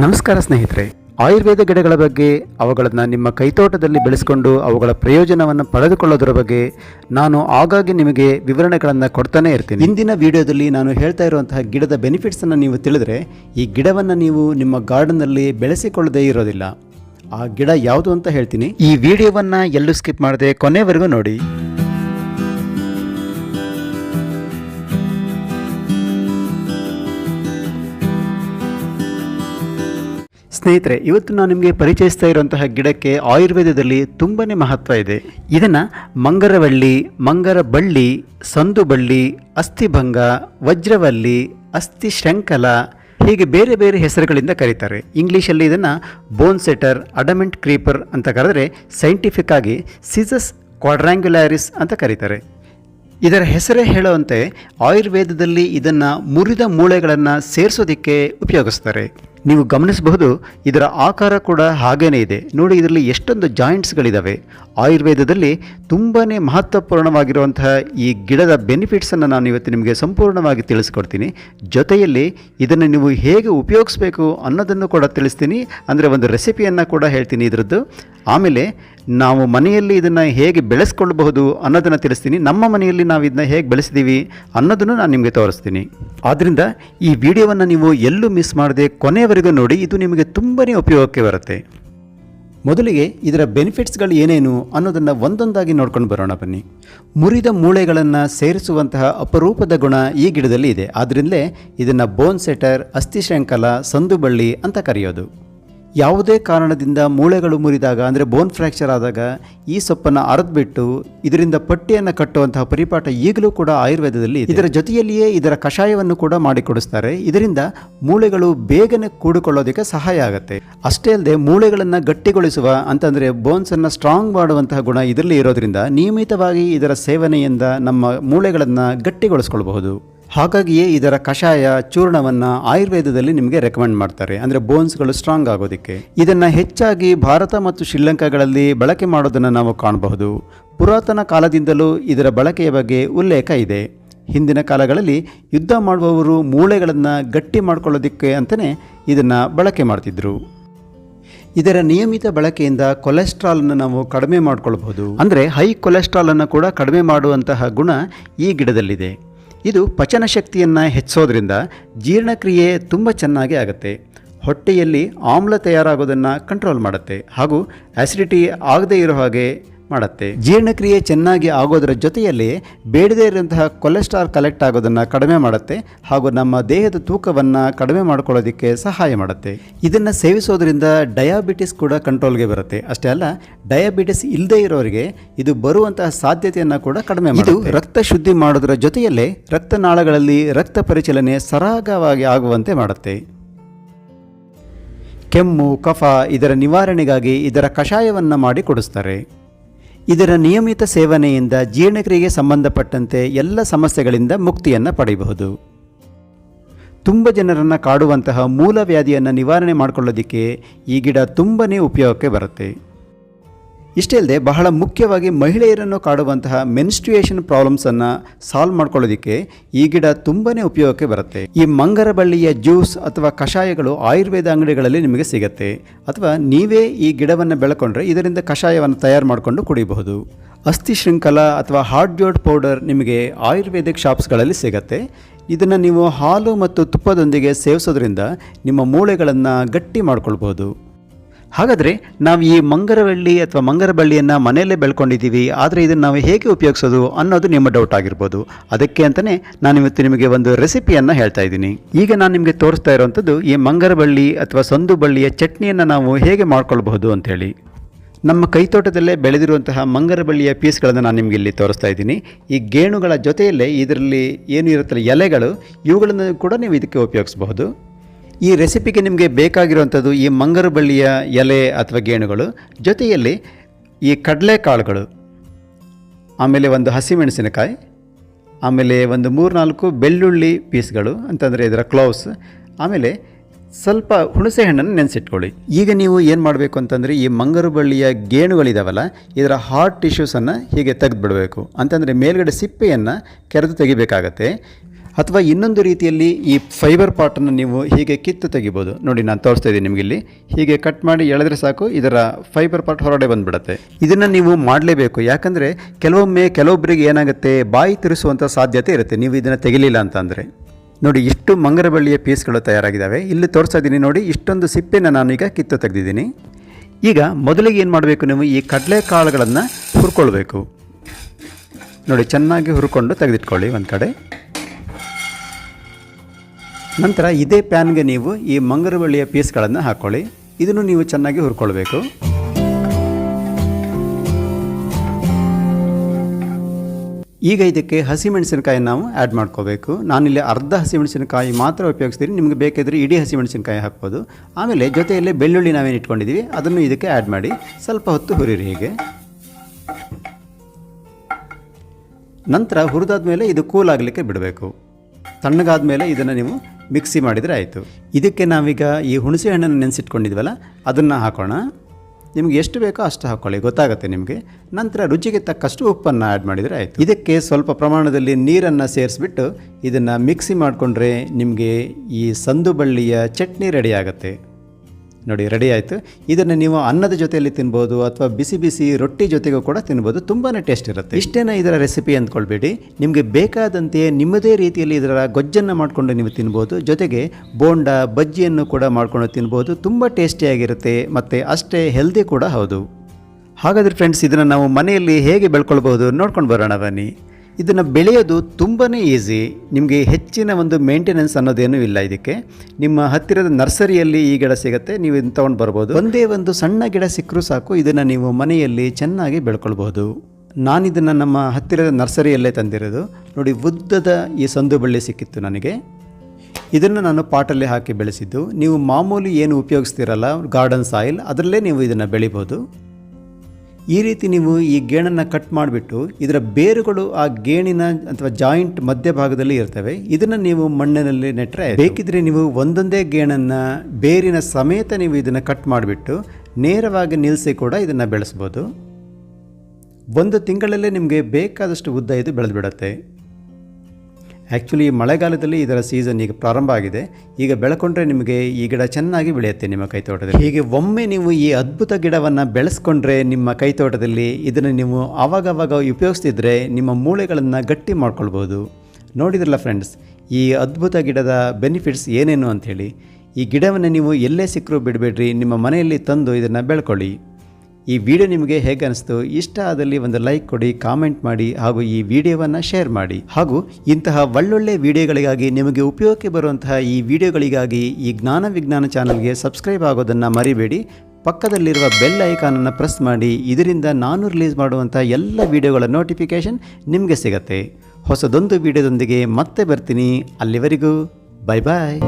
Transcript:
ನಮಸ್ಕಾರ ಸ್ನೇಹಿತರೆ. ಆಯುರ್ವೇದ ಗಿಡಗಳ ಬಗ್ಗೆ, ಅವುಗಳನ್ನು ನಿಮ್ಮ ಕೈತೋಟದಲ್ಲಿ ಬೆಳೆಸಿಕೊಂಡು ಅವುಗಳ ಪ್ರಯೋಜನವನ್ನು ಪಡೆದುಕೊಳ್ಳೋದರ ಬಗ್ಗೆ ನಾನು ಆಗಾಗ್ಗೆ ನಿಮಗೆ ವಿವರಣೆಗಳನ್ನು ಕೊಡ್ತಾನೆ ಇರ್ತೀನಿ. ಇಂದಿನ ವಿಡಿಯೋದಲ್ಲಿ ನಾನು ಹೇಳ್ತಾ ಇರುವಂತಹ ಗಿಡದ ಬೆನಿಫಿಟ್ಸನ್ನು ನೀವು ತಿಳಿದರೆ, ಈ ಗಿಡವನ್ನು ನೀವು ನಿಮ್ಮ ಗಾರ್ಡನ್ನಲ್ಲಿ ಬೆಳೆಸಿಕೊಳ್ಳದೇ ಇರೋದಿಲ್ಲ. ಆ ಗಿಡ ಯಾವುದು ಅಂತ ಹೇಳ್ತೀನಿ. ಈ ವಿಡಿಯೋವನ್ನು ಎಲ್ಲೂ ಸ್ಕಿಪ್ ಮಾಡದೆ ಕೊನೆವರೆಗೂ ನೋಡಿ. ಸ್ನೇಹಿತರೆ, ಇವತ್ತು ನಾನು ನಿಮಗೆ ಪರಿಚಯಿಸ್ತಾ ಇರುವಂತಹ ಗಿಡಕ್ಕೆ ಆಯುರ್ವೇದದಲ್ಲಿ ತುಂಬನೇ ಮಹತ್ವ ಇದೆ. ಇದನ್ನು ಮಂಗರವಳ್ಳಿ ಮಂಗರ ಬಳ್ಳಿ ಸಂದು ಬಳ್ಳಿ ಅಸ್ಥಿಭಂಗ, ವಜ್ರವಲ್ಲಿ ಅಸ್ಥಿ ಶಂಕಲ ಹೀಗೆ ಬೇರೆ ಬೇರೆ ಹೆಸರುಗಳಿಂದ ಕರೀತಾರೆ. ಇಂಗ್ಲೀಷಲ್ಲಿ ಇದನ್ನು ಬೋನ್ ಸೆಟರ್, ಅಡಮೆಂಟ್ ಕ್ರೀಪರ್ ಅಂತ ಕರೆದರೆ ಸೈಂಟಿಫಿಕ್ ಆಗಿ ಸಿಸಸ್ ಕ್ವಾಡ್ರ್ಯಾಂಗ್ಯುಲಾರಿಸ್ ಅಂತ ಕರೀತಾರೆ. ಇದರ ಹೆಸರೇ ಹೇಳುವಂತೆ ಆಯುರ್ವೇದದಲ್ಲಿ ಇದನ್ನು ಮುರಿದ ಮೂಳೆಗಳನ್ನು ಸೇರಿಸೋದಕ್ಕೆ ಉಪಯೋಗಿಸ್ತಾರೆ. ನೀವು ಗಮನಿಸಬಹುದು, ಇದರ ಆಕಾರ ಕೂಡ ಹಾಗೇ ಇದೆ. ನೋಡಿ, ಇದರಲ್ಲಿ ಎಷ್ಟೊಂದು ಜಾಯಿಂಟ್ಸ್ಗಳಿದ್ದಾವೆ ಆಯುರ್ವೇದದಲ್ಲಿ ತುಂಬಾ ಮಹತ್ವಪೂರ್ಣವಾಗಿರುವಂತಹ ಈ ಗಿಡದ ಬೆನಿಫಿಟ್ಸನ್ನು ನಾನು ಇವತ್ತು ನಿಮಗೆ ಸಂಪೂರ್ಣವಾಗಿ ತಿಳಿಸ್ಕೊಡ್ತೀನಿ. ಜೊತೆಯಲ್ಲಿ ಇದನ್ನು ನೀವು ಹೇಗೆ ಉಪಯೋಗಿಸ್ಬೇಕು ಅನ್ನೋದನ್ನು ಕೂಡ ತಿಳಿಸ್ತೀನಿ. ಅಂದರೆ ಒಂದು ರೆಸಿಪಿಯನ್ನು ಕೂಡ ಹೇಳ್ತೀನಿ ಇದರದ್ದು. ಆಮೇಲೆ ನಾವು ಮನೆಯಲ್ಲಿ ಇದನ್ನು ಹೇಗೆ ಬೆಳೆಸ್ಕೊಳ್ಬಹುದು ಅನ್ನೋದನ್ನು ತಿಳಿಸ್ತೀನಿ. ನಮ್ಮ ಮನೆಯಲ್ಲಿ ನಾವು ಇದನ್ನ ಹೇಗೆ ಬೆಳೆಸಿದ್ದೀವಿ ಅನ್ನೋದನ್ನು ನಾನು ನಿಮಗೆ ತೋರಿಸ್ತೀನಿ. ಆದ್ದರಿಂದ ಈ ವಿಡಿಯೋವನ್ನು ನೀವು ಎಲ್ಲೂ ಮಿಸ್ ಮಾಡದೆ ಕೊನೆಯವರೆಗೂ ನೋಡಿ, ಇದು ನಿಮಗೆ ತುಂಬಾ ಉಪಯೋಗಕ್ಕೆ ಬರುತ್ತೆ. ಮೊದಲಿಗೆ ಇದರ ಬೆನಿಫಿಟ್ಸ್ಗಳು ಏನೇನು ಅನ್ನೋದನ್ನು ಒಂದೊಂದಾಗಿ ನೋಡ್ಕೊಂಡು ಬರೋಣ ಬನ್ನಿ. ಮುರಿದ ಮೂಳೆಗಳನ್ನು ಸೇರಿಸುವಂತಹ ಅಪರೂಪದ ಗುಣ ಈ ಗಿಡದಲ್ಲಿ ಇದೆ. ಆದ್ದರಿಂದಲೇ ಇದನ್ನು ಬೋನ್ ಸೆಟರ್ ಅಸ್ಥಿಶಂಕಲ, ಸಂದುಬಳ್ಳಿ ಅಂತ ಕರೆಯೋದು. ಯಾವುದೇ ಕಾರಣದಿಂದ ಮೂಳೆಗಳು ಮುರಿದಾಗ, ಅಂದರೆ ಬೋನ್ ಫ್ರ್ಯಾಕ್ಚರ್ ಆದಾಗ ಈ ಸೊಪ್ಪನ್ನು ಅರದ್ಬಿಟ್ಟು ಇದರಿಂದ ಪಟ್ಟಿಯನ್ನು ಕಟ್ಟುವಂತಹ ಪರಿಪಾಠ ಈಗಲೂ ಕೂಡ ಆಯುರ್ವೇದದಲ್ಲಿ ಇದೆ. ಇದರ ಜೊತೆಯಲ್ಲಿಯೇ ಇದರ ಕಷಾಯವನ್ನು ಕೂಡ ಮಾಡಿಕೊಡಿಸ್ತಾರೆ. ಇದರಿಂದ ಮೂಳೆಗಳು ಬೇಗನೆ ಕೂಡಿಕೊಳ್ಳೋದಕ್ಕೆ ಸಹಾಯ ಆಗುತ್ತೆ. ಅಷ್ಟೇ ಅಲ್ಲದೆ ಮೂಳೆಗಳನ್ನು ಗಟ್ಟಿಗೊಳಿಸುವ, ಅಂತಂದರೆ ಬೋನ್ಸನ್ನು ಸ್ಟ್ರಾಂಗ್ ಮಾಡುವಂತಹ ಗುಣ ಇದರಲ್ಲಿ ಇರೋದ್ರಿಂದ ನಿಯಮಿತವಾಗಿ ಇದರ ಸೇವನೆಯಿಂದ ನಮ್ಮ ಮೂಳೆಗಳನ್ನು ಗಟ್ಟಿಗೊಳಿಸ್ಕೊಳ್ಬಹುದು. ಹಾಗಾಗಿಯೇ ಇದರ ಕಷಾಯ ಚೂರ್ಣವನ್ನು ಆಯುರ್ವೇದದಲ್ಲಿ ನಿಮಗೆ ರೆಕಮೆಂಡ್ ಮಾಡ್ತಾರೆ. ಅಂದರೆ ಬೋನ್ಸ್ಗಳು ಸ್ಟ್ರಾಂಗ್ ಆಗೋದಕ್ಕೆ. ಇದನ್ನು ಹೆಚ್ಚಾಗಿ ಭಾರತ ಮತ್ತು ಶ್ರೀಲಂಕಾಗಳಲ್ಲಿ ಬಳಕೆ ಮಾಡೋದನ್ನು ನಾವು ಕಾಣಬಹುದು. ಪುರಾತನ ಕಾಲದಿಂದಲೂ ಇದರ ಬಳಕೆಯ ಬಗ್ಗೆ ಉಲ್ಲೇಖ ಇದೆ. ಹಿಂದಿನ ಕಾಲಗಳಲ್ಲಿ ಯುದ್ಧ ಮಾಡುವವರು ಮೂಳೆಗಳನ್ನು ಗಟ್ಟಿ ಮಾಡಿಕೊಳ್ಳೋದಕ್ಕೆ ಅಂತಲೇ ಇದನ್ನು ಬಳಕೆ ಮಾಡ್ತಿದ್ರು. ಇದರ ನಿಯಮಿತ ಬಳಕೆಯಿಂದ ಕೊಲೆಸ್ಟ್ರಾಲನ್ನು ನಾವು ಕಡಿಮೆ ಮಾಡಿಕೊಳ್ಬೋದು ಅಂದರೆ ಹೈ ಕೊಲೆಸ್ಟ್ರಾಲನ್ನು ಕೂಡ ಕಡಿಮೆ ಮಾಡುವಂತಹ ಗುಣ ಈ ಗಿಡದಲ್ಲಿದೆ. ಇದು ಪಚನ ಶಕ್ತಿಯನ್ನು ಹೆಚ್ಚೋದ್ರಿಂದ ಜೀರ್ಣಕ್ರಿಯೆ ತುಂಬ ಚೆನ್ನಾಗಿ ಆಗುತ್ತೆ. ಹೊಟ್ಟೆಯಲ್ಲಿ ಆಮ್ಲ ತಯಾರಾಗೋದನ್ನು ಕಂಟ್ರೋಲ್ ಮಾಡುತ್ತೆ ಹಾಗೂ ಆ್ಯಸಿಡಿಟಿ ಆಗದೇ ಇರೋ ಹಾಗೆ ಮಾಡುತ್ತೆ. ಜೀರ್ಣಕ್ರಿಯೆ ಚೆನ್ನಾಗಿ ಆಗೋದರ ಜೊತೆಯಲ್ಲಿ ಬೇಡದೇ ಇರುವಂತಹ ಕೊಲೆಸ್ಟ್ರಾಲ್ ಕಲೆಕ್ಟ್ ಆಗೋದನ್ನು ಕಡಿಮೆ ಮಾಡುತ್ತೆ ಹಾಗೂ ನಮ್ಮ ದೇಹದ ತೂಕವನ್ನು ಕಡಿಮೆ ಮಾಡಿಕೊಳ್ಳೋದಕ್ಕೆ ಸಹಾಯ ಮಾಡುತ್ತೆ. ಇದನ್ನು ಸೇವಿಸೋದ್ರಿಂದ ಡಯಾಬಿಟಿಸ್ ಕೂಡ ಕಂಟ್ರೋಲ್ಗೆ ಬರುತ್ತೆ. ಅಷ್ಟೇ ಅಲ್ಲ ಡಯಾಬಿಟಿಸ್ ಇಲ್ಲದೆ ಇರೋರಿಗೆ ಇದು ಬರುವಂತಹ ಸಾಧ್ಯತೆಯನ್ನು ಕೂಡ ಕಡಿಮೆ ಇದು ರಕ್ತ ಶುದ್ಧಿ ಮಾಡೋದರ ಜೊತೆಯಲ್ಲೇ ರಕ್ತನಾಳಗಳಲ್ಲಿ ರಕ್ತ ಪರಿಚಲನೆ ಸರಾಗವಾಗಿ ಆಗುವಂತೆ ಮಾಡುತ್ತೆ. ಕೆಮ್ಮು ಕಫ ಇದರ ನಿವಾರಣೆಗಾಗಿ ಇದರ ಕಷಾಯವನ್ನು ಮಾಡಿ ಕೊಡಿಸ್ತಾರೆ. ಇದರ ನಿಯಮಿತ ಸೇವನೆಯಿಂದ ಜೀರ್ಣಕ್ರಿಯೆಗೆ ಸಂಬಂಧಪಟ್ಟಂತೆ ಎಲ್ಲ ಸಮಸ್ಯೆಗಳಿಂದ ಮುಕ್ತಿಯನ್ನು ಪಡೆಯಬಹುದು. ತುಂಬ ಜನರನ್ನು ಕಾಡುವಂತಹ ಮೂಲ ವ್ಯಾಧಿಯನ್ನು ನಿವಾರಣೆ ಮಾಡಿಕೊಳ್ಳೋದಕ್ಕೆ ಈ ಗಿಡ ತುಂಬನೇ ಉಪಯೋಗಕ್ಕೆ ಬರುತ್ತೆ. ಇಷ್ಟೇ ಅಲ್ಲದೆ ಬಹಳ ಮುಖ್ಯವಾಗಿ ಮಹಿಳೆಯರನ್ನು ಕಾಡುವಂತಹ ಮೆನ್ಸ್ಟ್ರುಯೇಷನ್ ಪ್ರಾಬ್ಲಮ್ಸನ್ನು ಸಾಲ್ವ್ ಮಾಡ್ಕೊಳ್ಳೋದಕ್ಕೆ ಈ ಗಿಡ ತುಂಬನೇ ಉಪಯೋಗಕ್ಕೆ ಬರುತ್ತೆ. ಈ ಮಂಗರ ಬಳ್ಳಿಯ ಜ್ಯೂಸ್ ಅಥವಾ ಕಷಾಯಗಳು ಆಯುರ್ವೇದ ಅಂಗಡಿಗಳಲ್ಲಿ ನಿಮಗೆ ಸಿಗುತ್ತೆ. ಅಥವಾ ನೀವೇ ಈ ಗಿಡವನ್ನು ಬೆಳ್ಕೊಂಡ್ರೆ ಇದರಿಂದ ಕಷಾಯವನ್ನು ತಯಾರು ಮಾಡಿಕೊಂಡು ಕುಡಿಯಬಹುದು ಅಸ್ಥಿ ಶೃಂಖಲ ಅಥವಾ ಹಾರ್ಡ್ ಜೋಡ್ ಪೌಡರ್ ನಿಮಗೆ ಆಯುರ್ವೇದಿಕ್ ಶಾಪ್ಸ್ಗಳಲ್ಲಿ ಸಿಗುತ್ತೆ. ಇದನ್ನು ನೀವು ಹಾಲು ಮತ್ತು ತುಪ್ಪದೊಂದಿಗೆ ಸೇವಿಸೋದ್ರಿಂದ ನಿಮ್ಮ ಮೂಳೆಗಳನ್ನು ಗಟ್ಟಿ ಮಾಡ್ಕೊಳ್ಬಹುದು. ಹಾಗಾದರೆ ನಾವು ಈ ಮಂಗರಬಳ್ಳಿ ಅಥವಾ ಮಂಗರಬಳ್ಳಿಯನ್ನು ಮನೆಯಲ್ಲೇ ಬೆಳ್ಕೊಂಡಿದ್ದೀವಿ, ಆದರೆ ಇದನ್ನು ನಾವು ಹೇಗೆ ಉಪಯೋಗಿಸೋದು ಅನ್ನೋದು ನಿಮ್ಮ ಡೌಟ್ ಆಗಿರ್ಬೋದು. ಅದಕ್ಕೆ ಅಂತಲೇ ನಾನು ಇವತ್ತು ನಿಮಗೆ ಒಂದು ರೆಸಿಪಿಯನ್ನು ಹೇಳ್ತಾ ಇದ್ದೀನಿ. ಈಗ ನಾನು ನಿಮಗೆ ತೋರಿಸ್ತಾ ಇರೋವಂಥದ್ದು ಈ ಮಂಗರಬಳ್ಳಿ ಅಥವಾ ಸಂದು ಬಳ್ಳಿಯ ಚಟ್ನಿಯನ್ನು ನಾವು ಹೇಗೆ ಮಾಡ್ಕೊಳ್ಬಹುದು ಅಂತೇಳಿ ನಮ್ಮ ಕೈತೋಟದಲ್ಲೇ ಬೆಳೆದಿರುವಂತಹ ಮಂಗರಬಳ್ಳಿಯ ಪೀಸ್ಗಳನ್ನು ನಾನು ನಿಮಗೆ ಇಲ್ಲಿ ತೋರಿಸ್ತಾ ಇದ್ದೀನಿ. ಈ ಗೇಣುಗಳ ಜೊತೆಯಲ್ಲೇ ಇದರಲ್ಲಿ ಏನು ಇರುತ್ತಲ್ಲ ಎಲೆಗಳು, ಇವುಗಳನ್ನು ಕೂಡ ನೀವು ಇದಕ್ಕೆ ಉಪಯೋಗಿಸಬಹುದು. ಈ ರೆಸಿಪಿಗೆ ನಿಮಗೆ ಬೇಕಾಗಿರುವಂಥದ್ದು ಈ ಮಂಗರು ಬಳ್ಳಿಯ ಎಲೆ ಅಥವಾ ಗೇಣುಗಳು, ಜೊತೆಯಲ್ಲಿ ಈ ಕಡಲೆಕಾಳುಗಳು, ಆಮೇಲೆ ಒಂದು ಹಸಿಮೆಣಸಿನಕಾಯಿ, ಆಮೇಲೆ ಒಂದು ಮೂರ್ನಾಲ್ಕು ಬೆಳ್ಳುಳ್ಳಿ ಪೀಸ್ಗಳು ಅಂತಂದರೆ ಇದರ ಕ್ಲೋವ್ಸ್, ಆಮೇಲೆ ಸ್ವಲ್ಪ ಹುಣಸೆ ಹಣ್ಣನ್ನು ನೆನೆಸಿಟ್ಕೊಳ್ಳಿ. ಈಗ ನೀವು ಏನು ಮಾಡಬೇಕು ಅಂತಂದರೆ ಈ ಮಂಗರು ಬಳ್ಳಿಯ ಗೇಣುಗಳಿದಾವಲ್ಲ, ಇದರ ಹಾರ್ಟ್ ಟಿಶ್ಯೂಸನ್ನು ಹೀಗೆ ತೆಗೆದುಬಿಡಬೇಕು. ಅಂತಂದರೆ ಮೇಲ್ಗಡೆ ಸಿಪ್ಪೆಯನ್ನು ಕೆರೆದು ತೆಗಿಬೇಕಾಗತ್ತೆ. ಅಥವಾ ಇನ್ನೊಂದು ರೀತಿಯಲ್ಲಿ ಈ ಫೈಬರ್ ಪಾರ್ಟನ್ನು ನೀವು ಹೀಗೆ ಕಿತ್ತು ತೆಗಿಬೋದು. ನೋಡಿ, ನಾನು ತೋರಿಸ್ತಾ ಇದ್ದೀನಿ ನಿಮಗೆ ಇಲ್ಲಿ ಹೀಗೆ ಕಟ್ ಮಾಡಿ ಎಳೆದ್ರೆ ಸಾಕು, ಇದರ ಫೈಬರ್ ಪಾರ್ಟ್ ಹೊರಗಡೆ ಬಂದುಬಿಡುತ್ತೆ. ಇದನ್ನು ನೀವು ಮಾಡಲೇಬೇಕು. ಯಾಕಂದರೆ ಕೆಲವೊಮ್ಮೆ ಕೆಲವೊಬ್ಬರಿಗೆ ಏನಾಗುತ್ತೆ, ಬಾಯಿ ತಿರುಸುವಂಥ ಸಾಧ್ಯತೆ ಇರುತ್ತೆ. ನೀವು ಇದನ್ನು ತೆಗಿಲಿಲ್ಲ ಅಂತಂದರೆ. ನೋಡಿ, ಇಷ್ಟು ಮಂಗರ ಬಳ್ಳಿಯ ಪೀಸ್ಗಳು ತಯಾರಾಗಿದ್ದಾವೆ. ಇಲ್ಲಿ ತೋರಿಸ್ತಾ ಇದ್ದೀನಿ ನೋಡಿ, ಇಷ್ಟೊಂದು ಸಿಪ್ಪೆನ ನಾನೀಗ ಕಿತ್ತು ತೆಗೆದಿದ್ದೀನಿ. ಈಗ ಮೊದಲಿಗೆ ಏನು ಮಾಡಬೇಕು ನೀವು? ಈ ಕಡಲೆಕಾಳುಗಳನ್ನು ಹುರ್ಕೊಳ್ಬೇಕು. ನೋಡಿ, ಚೆನ್ನಾಗಿ ಹುರ್ಕೊಂಡು ತೆಗೆದಿಟ್ಕೊಳ್ಳಿ ಒಂದು ಕಡೆ. ನಂತರ ಇದೇ ಪ್ಯಾನ್ಗೆ ನೀವು ಈ ಮಂಗರವಳ್ಳಿಯ ಪೀಸ್ಗಳನ್ನು ಹಾಕ್ಕೊಳ್ಳಿ ಇದನ್ನು ನೀವು ಚೆನ್ನಾಗಿ ಹುರ್ಕೊಳ್ಬೇಕು. ಈಗ ಇದಕ್ಕೆ ಹಸಿಮೆಣಸಿನಕಾಯಿ ನಾವು ಆ್ಯಡ್ ಮಾಡ್ಕೋಬೇಕು. ನಾನಿಲ್ಲಿ ಅರ್ಧ ಹಸಿಮೆಣಸಿನಕಾಯಿ ಮಾತ್ರ ಉಪಯೋಗಿಸ್ತೀನಿ. ನಿಮಗೆ ಬೇಕಿದ್ರೆ ಇಡೀ ಹಸಿಮೆಣಸಿನಕಾಯಿ ಹಾಕ್ಬೋದು. ಆಮೇಲೆ ಜೊತೆಯಲ್ಲೇ ಬೆಳ್ಳುಳ್ಳಿ ನಾವೇನು ಇಟ್ಕೊಂಡಿದ್ದೀವಿ ಅದನ್ನು ಇದಕ್ಕೆ ಆ್ಯಡ್ ಮಾಡಿ. ಸ್ವಲ್ಪ ಹೊತ್ತು ಹುರಿರಿ ಹೀಗೆ. ನಂತರ ಹುರಿದಾದ ಮೇಲೆ ಇದು ಕೂಲ್ ಆಗಲಿಕ್ಕೆ ಬಿಡಬೇಕು. ತಣ್ಣಗಾದ ಮೇಲೆ ಇದನ್ನು ನೀವು ಮಿಕ್ಸಿ ಮಾಡಿದರೆ ಆಯಿತು. ಇದಕ್ಕೆ ನಾವೀಗ ಈ ಹುಣಸೆ ಹಣ್ಣನ್ನು ನೆನೆಸಿಟ್ಕೊಂಡಿದ್ವಲ್ಲ, ಅದನ್ನು ಹಾಕೋಣ. ನಿಮಗೆ ಎಷ್ಟು ಬೇಕೋ ಅಷ್ಟು ಹಾಕ್ಕೊಳ್ಳಿ ಗೊತ್ತಾಗುತ್ತೆ ನಿಮಗೆ. ನಂತರ ರುಚಿಗೆ ತಕ್ಕಷ್ಟು ಉಪ್ಪನ್ನು ಆ್ಯಡ್ ಮಾಡಿದರೆ ಆಯಿತು. ಇದಕ್ಕೆ ಸ್ವಲ್ಪ ಪ್ರಮಾಣದಲ್ಲಿ ನೀರನ್ನು ಸೇರಿಸ್ಬಿಟ್ಟು ಇದನ್ನು ಮಿಕ್ಸಿ ಮಾಡಿಕೊಂಡ್ರೆ ನಿಮಗೆ ಈ ಸಂದು ಬಳ್ಳಿಯ ಚಟ್ನಿ ರೆಡಿ ಆಗುತ್ತೆ. ನೋಡಿ ರೆಡಿ ಆಯಿತು. ಇದನ್ನು ನೀವು ಅನ್ನದ ಜೊತೆಯಲ್ಲಿ ತಿನ್ಬೋದು ಅಥವಾ ಬಿಸಿ ಬಿಸಿ ರೊಟ್ಟಿ ಜೊತೆಗೂ ಕೂಡ ತಿನ್ಬೋದು. ತುಂಬಾ ಟೇಸ್ಟ್ ಇರುತ್ತೆ. ಇಷ್ಟೇನ ಇದರ ರೆಸಿಪಿ ಅಂದ್ಕೊಳ್ಬೇಡಿ. ನಿಮಗೆ ಬೇಕಾದಂತೆ ನಿಮ್ಮದೇ ರೀತಿಯಲ್ಲಿ ಇದರ ಗೊಜ್ಜನ್ನು ಮಾಡಿಕೊಂಡು ನೀವು ತಿನ್ಬೋದು. ಜೊತೆಗೆ ಬೋಂಡ, ಬಜ್ಜಿಯನ್ನು ಕೂಡ ಮಾಡಿಕೊಂಡು ತಿನ್ಬೋದು. ತುಂಬ ಟೇಸ್ಟಿಯಾಗಿರುತ್ತೆ ಮತ್ತು ಅಷ್ಟೇ ಹೆಲ್ದಿ ಕೂಡ ಹೌದು. ಹಾಗಾದರೆ ಫ್ರೆಂಡ್ಸ್ ಇದನ್ನು ನಾವು ಮನೆಯಲ್ಲಿ ಹೇಗೆ ಬೆಳ್ಕೊಳ್ಬೋದು ನೋಡ್ಕೊಂಡು ಬರೋಣ ಬನ್ನಿ. ಇದನ್ನು ಬೆಳೆಯೋದು ತುಂಬಾ ಈಸಿ. ನಿಮಗೆ ಹೆಚ್ಚಿನ ಒಂದು ಮೇಂಟೆನೆನ್ಸ್ ಅನ್ನೋದೇನೂ ಇಲ್ಲ ಇದಕ್ಕೆ. ನಿಮ್ಮ ಹತ್ತಿರದ ನರ್ಸರಿಯಲ್ಲಿ ಈ ಗಿಡ ಸಿಗುತ್ತೆ, ನೀವು ಇದನ್ನು ತೊಗೊಂಡು ಬರ್ಬೋದು. ಒಂದೇ ಒಂದು ಸಣ್ಣ ಗಿಡ ಸಿಕ್ಕರೂ ಸಾಕು, ಇದನ್ನು ನೀವು ಮನೆಯಲ್ಲಿ ಚೆನ್ನಾಗಿ ಬೆಳ್ಕೊಳ್ಬೋದು. ನಾನಿದನ್ನು ನಮ್ಮ ಹತ್ತಿರದ ನರ್ಸರಿಯಲ್ಲೇ ತಂದಿರೋದು. ನೋಡಿ, ಉದ್ದದ ಈ ಸಂದು ಬಳ್ಳಿ ಸಿಕ್ಕಿತ್ತು ನನಗೆ. ಇದನ್ನು ನಾನು ಪಾಟಲ್ಲಿ ಹಾಕಿ ಬೆಳೆಸಿದ್ದು. ನೀವು ಮಾಮೂಲಿ ಏನು ಉಪಯೋಗಿಸ್ತೀರಲ್ಲ ಗಾರ್ಡನ್ ಸಾಯಿಲ್ ಅದರಲ್ಲೇ ನೀವು ಇದನ್ನು ಬೆಳಿಬೋದು. ಈ ರೀತಿ ನೀವು ಈ ಗೇಣನ್ನು ಕಟ್ ಮಾಡಿಬಿಟ್ಟು ಇದರ ಬೇರುಗಳು ಆ ಗೇಣಿನ ಅಥವಾ ಜಾಯಿಂಟ್ ಮಧ್ಯಭಾಗದಲ್ಲಿ ಇರ್ತವೆ. ಇದನ್ನು ನೀವು ಮಣ್ಣಿನಲ್ಲಿ ನೆಟ್ಟರೆ ಬೇಕಿದ್ರೆ ನೀವು ಒಂದೊಂದೇ ಗೇಣನ್ನು ಬೇರಿನ ಸಮೇತ ನೀವು ಇದನ್ನು ಕಟ್ ಮಾಡಿಬಿಟ್ಟು ನೇರವಾಗಿ ನಿಲ್ಲಿಸಿ ಕೂಡ ಇದನ್ನು ಬೆಳೆಸ್ಬೋದು. ಒಂದು ತಿಂಗಳಲ್ಲೇ ನಿಮಗೆ ಬೇಕಾದಷ್ಟು ಉದ್ದ ಇದು ಬೆಳೆದುಬಿಡತ್ತೆ. ಆ್ಯಕ್ಚುಲಿ ಮಳೆಗಾಲದಲ್ಲಿ ಇದರ ಸೀಸನ್ ಈಗ ಪ್ರಾರಂಭ ಆಗಿದೆ. ಈಗ ಬೆಳಕೊಂಡ್ರೆ ನಿಮಗೆ ಈ ಗಿಡ ಚೆನ್ನಾಗಿ ಬೆಳೆಯುತ್ತೆ ನಿಮ್ಮ ಕೈತೋಟದಲ್ಲಿ. ಹೀಗೆ ಒಮ್ಮೆ ನೀವು ಈ ಅದ್ಭುತ ಗಿಡವನ್ನು ಬೆಳೆಸ್ಕೊಂಡ್ರೆ ನಿಮ್ಮ ಕೈತೋಟದಲ್ಲಿ ಇದನ್ನು ನೀವು ಆವಾಗವಾಗ ಉಪಯೋಗಿಸ್ತಿದ್ರೆ ನಿಮ್ಮ ಮೂಳೆಗಳನ್ನು ಗಟ್ಟಿ ಮಾಡ್ಕೊಳ್ಬೋದು. ನೋಡಿದ್ರಲ್ಲ ಫ್ರೆಂಡ್ಸ್ ಈ ಅದ್ಭುತ ಗಿಡದ ಬೆನಿಫಿಟ್ಸ್ ಏನೇನು ಅಂಥೇಳಿ? ಈ ಗಿಡವನ್ನು ನೀವು ಎಲ್ಲೇ ಸಿಕ್ಕರೂ ಬಿಡಬೇಡ್ರಿ, ನಿಮ್ಮ ಮನೆಯಲ್ಲಿ ತಂದು ಇದನ್ನು ಬೆಳ್ಕೊಳ್ಳಿ. ಈ ವಿಡಿಯೋ ನಿಮಗೆ ಹೇಗೆ ಅನಿಸ್ತು? ಇಷ್ಟ ಆದಲ್ಲಿ ಒಂದು ಲೈಕ್ ಕೊಡಿ, ಕಾಮೆಂಟ್ ಮಾಡಿ, ಹಾಗೂ ಈ ವಿಡಿಯೋವನ್ನು ಶೇರ್ ಮಾಡಿ. ಹಾಗೂ ಇಂತಹ ಒಳ್ಳೊಳ್ಳೆ ವಿಡಿಯೋಗಳಿಗಾಗಿ ನಿಮಗೆ ಉಪಯೋಗಕ್ಕೆ ಬರುವಂತಹ ಈ ವಿಡಿಯೋಗಳಿಗಾಗಿ ಈ ಜ್ಞಾನ ವಿಜ್ಞಾನ ಚಾನಲ್ಗೆ ಸಬ್ಸ್ಕ್ರೈಬ್ ಆಗೋದನ್ನು ಮರಿಬೇಡಿ. ಪಕ್ಕದಲ್ಲಿರುವ ಬೆಲ್ ಐಕಾನನ್ನು ಪ್ರೆಸ್ ಮಾಡಿ. ಇದರಿಂದ ನಾನು ರಿಲೀಸ್ ಮಾಡುವಂಥ ಎಲ್ಲ ವಿಡಿಯೋಗಳ ನೋಟಿಫಿಕೇಷನ್ ನಿಮಗೆ ಸಿಗತ್ತೆ. ಹೊಸದೊಂದು ವಿಡಿಯೋದೊಂದಿಗೆ ಮತ್ತೆ ಬರ್ತೀನಿ. ಅಲ್ಲಿವರೆಗೂ ಬೈ ಬಾಯ್